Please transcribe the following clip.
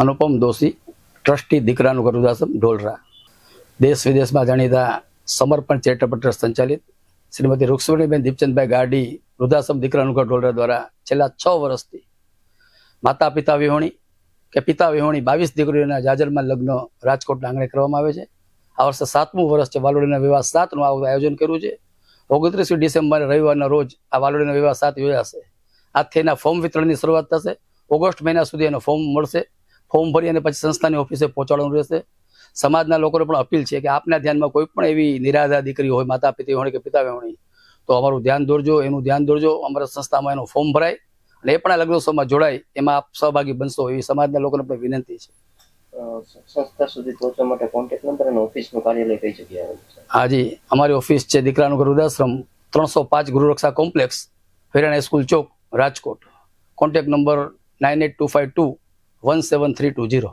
અનુપમ Doshi, trustee દીકરાનું ગરુદાસમ ઢોલરા. દેશ વિદેશમાં જાણીતા સમર્પણ ચેરિટેબલ સંચાલિત શ્રીમતી રૂક્ષ્મણીબેન દીપચંદભાઈ ગાડી વૃદ્ધાશ્રમ દીકરાનું ઘર ઢોલરા દ્વારા છેલ્લા છ વર્ષથી માતા પિતા વિહોણી કે પિતા વિહોણી બાવીસ દીકરીઓના જાજરમાં લગ્ન રાજકોટના આંગણે કરવામાં આવે છે. આ વર્ષે સાતમું વર્ષ છે. વાલોડીના વિવાહ સાતનું આ આયોજન કર્યું છે. ઓગણત્રીસમી ડિસેમ્બરે રવિવારના રોજ આ વાલોડીના વિવાહ સાત યોજાશે. આજથી એના ફોર્મ વિતરણની શરૂઆત થશે. ઓગસ્ટ મહિના સુધી એનો ફોર્મ મળશે. ફોર્મ ભરી અને પછી સંસ્થાની ઓફિસે પહોંચાડવાનું રહેશે. સમાજના લોકોને પણ અપીલ છે કે આપના ધ્યાનમાં કોઈ પણ એવી નિરાધાર દીકરી હોય માતા પિતા હોણી કે પિતા હોણી તો અમારું ધ્યાન દોરજો એનું ધ્યાન દોરજો. અમારા સંસ્થામાં એનું ફોર્મ ભરાય અને એ પણ આ લગ્નોત્સવમાં જોડાય એમાં આપ સહભાગી બનશો એવી સમાજના લોકોને પણ વિનંતી છે. સંસ્થા સુધી પહોંચવા માટે કોન્ટેક્ટ નંબર અને ઓફિસનું કાર્યાલય કઈ જગ્યાએ હાજી અમારી ઓફિસ છે દીકરાનું ઘર વૃદ્ધાશ્રમ ત્રણસો પાંચ ગૃહરક્ષા કોમ્પ્લેક્સ ફેરાણા સ્કૂલ ચોક Rajkot. Contact number nine eight two five two one seven three two zero